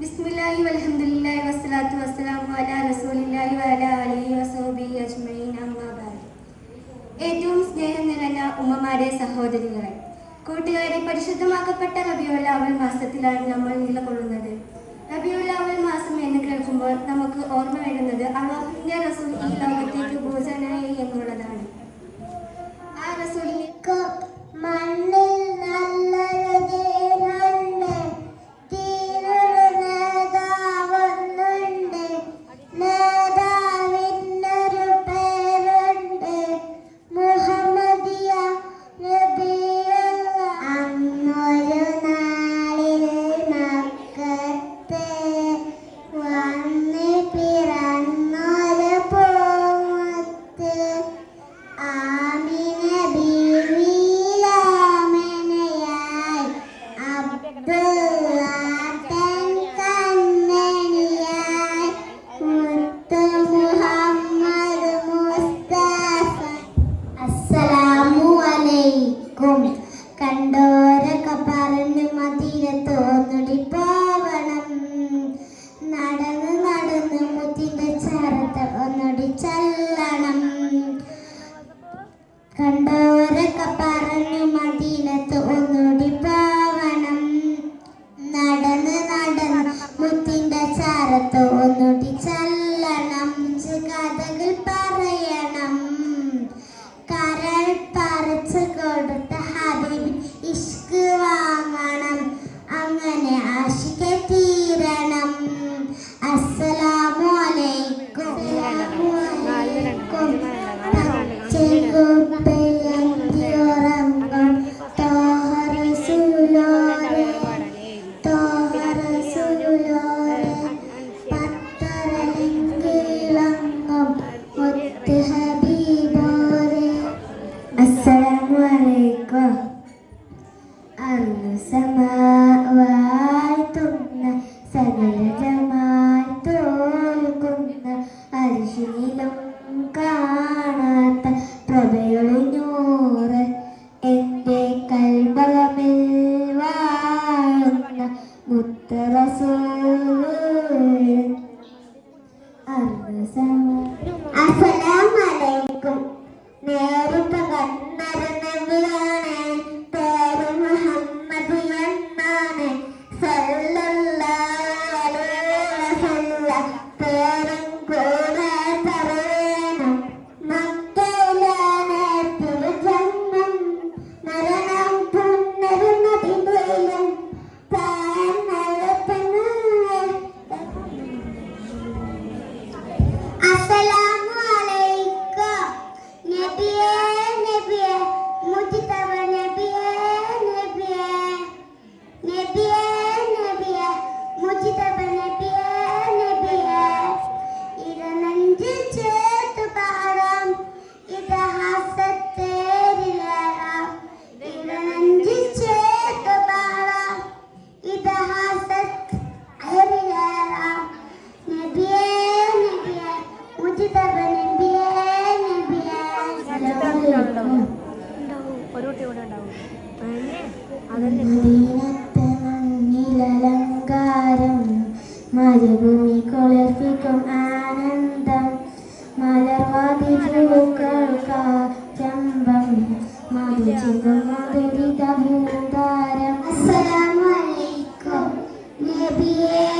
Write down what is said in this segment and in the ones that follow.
ബിസ്മില്ലാഹി വൽഹംദുലില്ലാഹി വസ്സലാത്തു വസ്സലാമു അലാ റസൂലില്ലാഹി വഅലാ വസഹബിഹി അജ്മഈൻ ഏറ്റവും സ്നേഹം നിറഞ്ഞ ഉമ്മമാരെ സഹോദരികളെ കൂട്ടുകാരെ പരിശുദ്ധമാക്കപ്പെട്ട റബിയുൽ മാസത്തിലാണ് നമ്മൾ നിലകൊള്ളുന്നത്. മാസം എന്ന് കേൾക്കുമ്പോൾ നമുക്ക് ഓർമ്മ വരുന്നത് അള്ളാഹുവിന്റെ റസൂൽ ഈ ലോകത്തേക്ക് ഭോജനായി എന്നുള്ളതാണ്. ചുടുക്കാൾക്കാ ചമ്പം മരിച്ചത് മധുരിത ഭൂതാരം അസ്സലാമലൈക്കും നബിയേ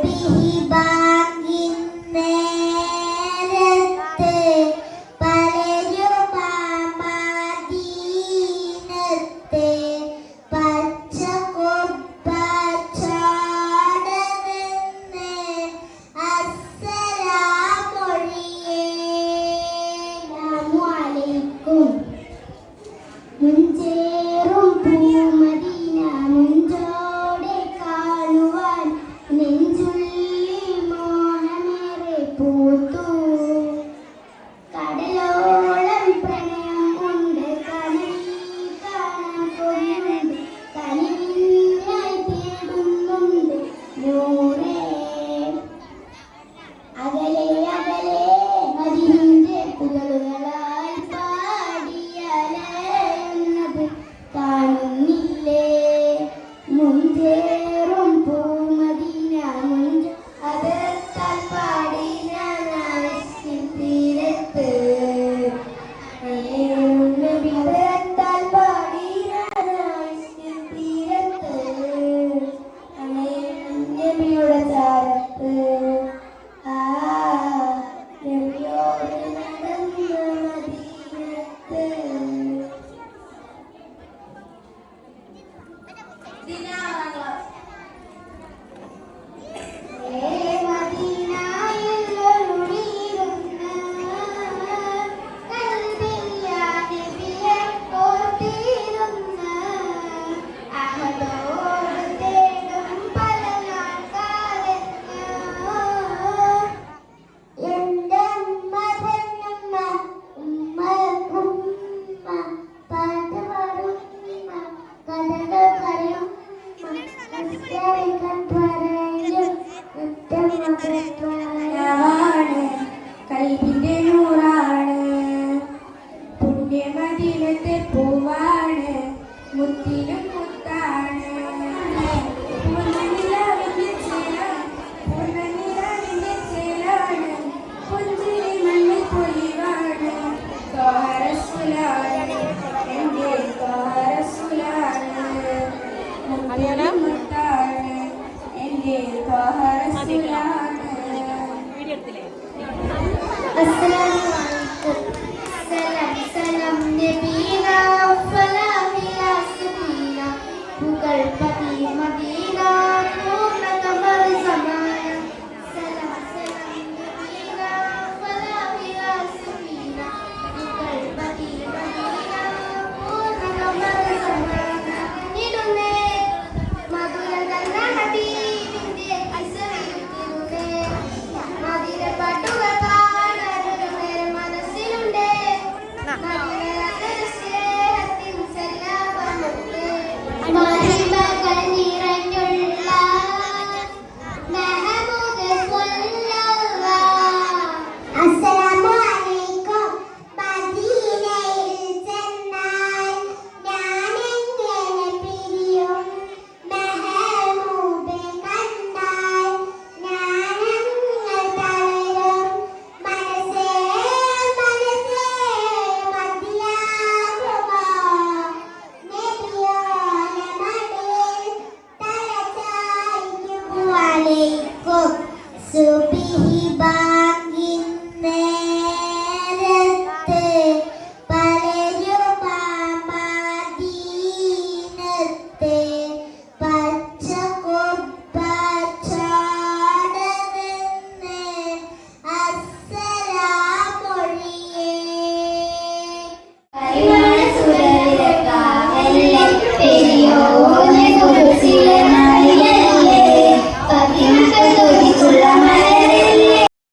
문제. É... പുണ്യമദീനത്തെ പൂവാണ് മുത്തിലും മുത്താണ്. പൂർണനിലാവിന്റെ